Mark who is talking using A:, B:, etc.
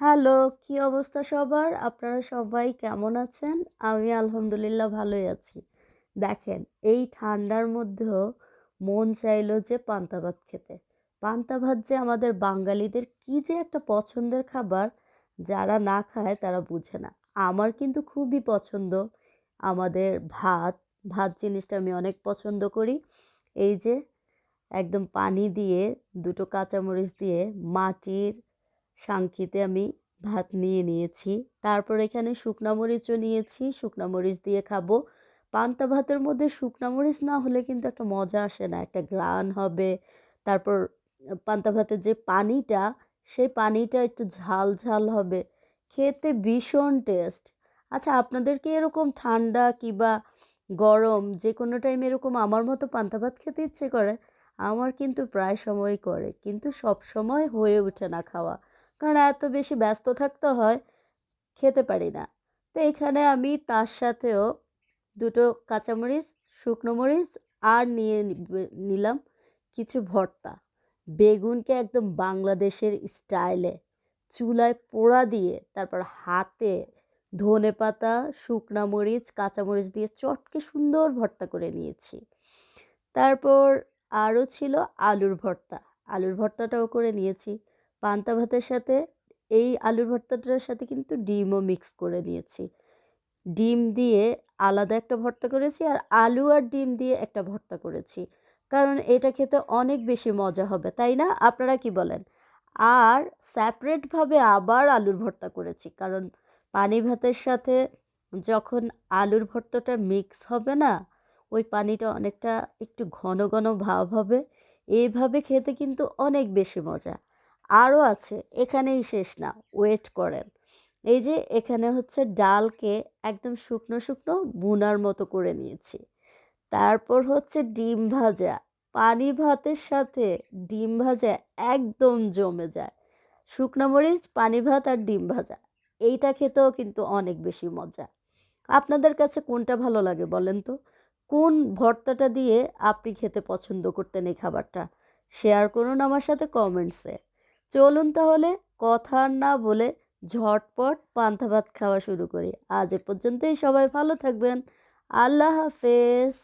A: Hello, কি অবস্থা সবার? আপনারা সবাই কেমন আছেন? আমি আলহামদুলিল্লাহ ভালোই আছি। দেখেন, এই ঠান্ডার মধ্যেও মন চাইলো যে পান্তা ভাত খেতে। পান্তা ভাত যে আমাদের বাঙালিদের কি যে একটা পছন্দের খাবার, যারা না খায় তারা বুঝে না। আমার কিন্তু খুবই পছন্দ আমাদের ভাত। ভাত জিনিসটা আমি অনেক পছন্দ করি। এই যে একদম পানি দিয়ে, দুটো কাঁচামরিচ দিয়ে মাটির সাংকিতে আমি ভাত নিয়ে নিয়েছি। তারপর এখানে শুকনা মরিচও নিয়েছি। শুকনা মরিচ দিয়ে খাব। পান্তা ভাতের মধ্যে শুকনা মরিচ না হলে কিন্তু একটা মজা আসে না। একটা ঘ্রাণ হবে। তারপর পান্তা ভাতের যে পানিটা, সেই পানিটা একটু ঝাল, ঝাল হবে। খেতে ভীষণ টেস্ট। আচ্ছা আপনাদের কি এরকম ঠান্ডা কিংবা গরম যে কোনো টাইমে এরকম আমার মতো পান্তা ভাত খেতে ইচ্ছে করে? আমার কিন্তু প্রায় সময় করে। কিন্তু সবসময় হয়ে ওঠে না খাওয়া। কারণ এত বেশি ব্যস্ত থাকতে হয়, খেতে পারি না। তো এখানে আমি তার সাথেও দুটো কাঁচামরিচ, শুকনো মরিচ আর নিয়ে নিলাম কিছু ভর্তা। বেগুনকে একদম বাংলাদেশের স্টাইলে চুলায় পোড়া দিয়ে তারপর হাতে ধনেপাতা, শুকনা মরিচ, কাঁচামরিচ দিয়ে চটকে সুন্দর ভর্তা করে নিয়েছি। তারপর আরও ছিল আলুর ভর্তা। আলুর ভর্তাটাও করে নিয়েছি। পান্তা ভাতের সাথে এই আলুর ভর্তাটার সাথে কিন্তু ডিমও মিক্স করে নিয়েছি। ডিম দিয়ে আলাদা একটা ভর্তা করেছি আর আলু আর ডিম দিয়ে একটা ভর্তা করেছি। কারণ এটা খেতে অনেক বেশি মজা হবে, তাই না? আপনারা কি বলেন? আর সেপারেটভাবে আবার আলুর ভর্তা করেছি। কারণ পানি ভাতের সাথে যখন আলুর ভর্তাটা মিক্স হবে না, ওই পানিটা অনেকটা একটু ঘন, ঘন ভাব হবে। এভাবে খেতে কিন্তু অনেক বেশি মজা। আরও আছে, এখানেই শেষ না, ওয়েট করেন। এই যে এখানে হচ্ছে ডালকে একদম শুকনো, শুকনো ভুনার মতো করে নিয়েছি। তারপর হচ্ছে ডিম ভাজা। পানি ভাতের সাথে ডিম ভাজা একদম জমে যায়। শুকনো মরিচ, পানি ভাত আর ডিম ভাজা। এইটা খেতেও কিন্তু অনেক বেশি মজা। আপনাদের কাছে কোনটা ভালো লাগে বলেন তো? কোন ভর্তাটা দিয়ে আপনি খেতে পছন্দ করতেন এই খাবারটা? শেয়ার করুন আমার সাথে কমেন্টসে। চলুন তাহলে কথা না বলে ঝটপট পান্তা ভাত খাওয়া শুরু করি। আজ এ পর্যন্তই সবাই ভালো থাকবেন। আল্লাহ হাফেজ।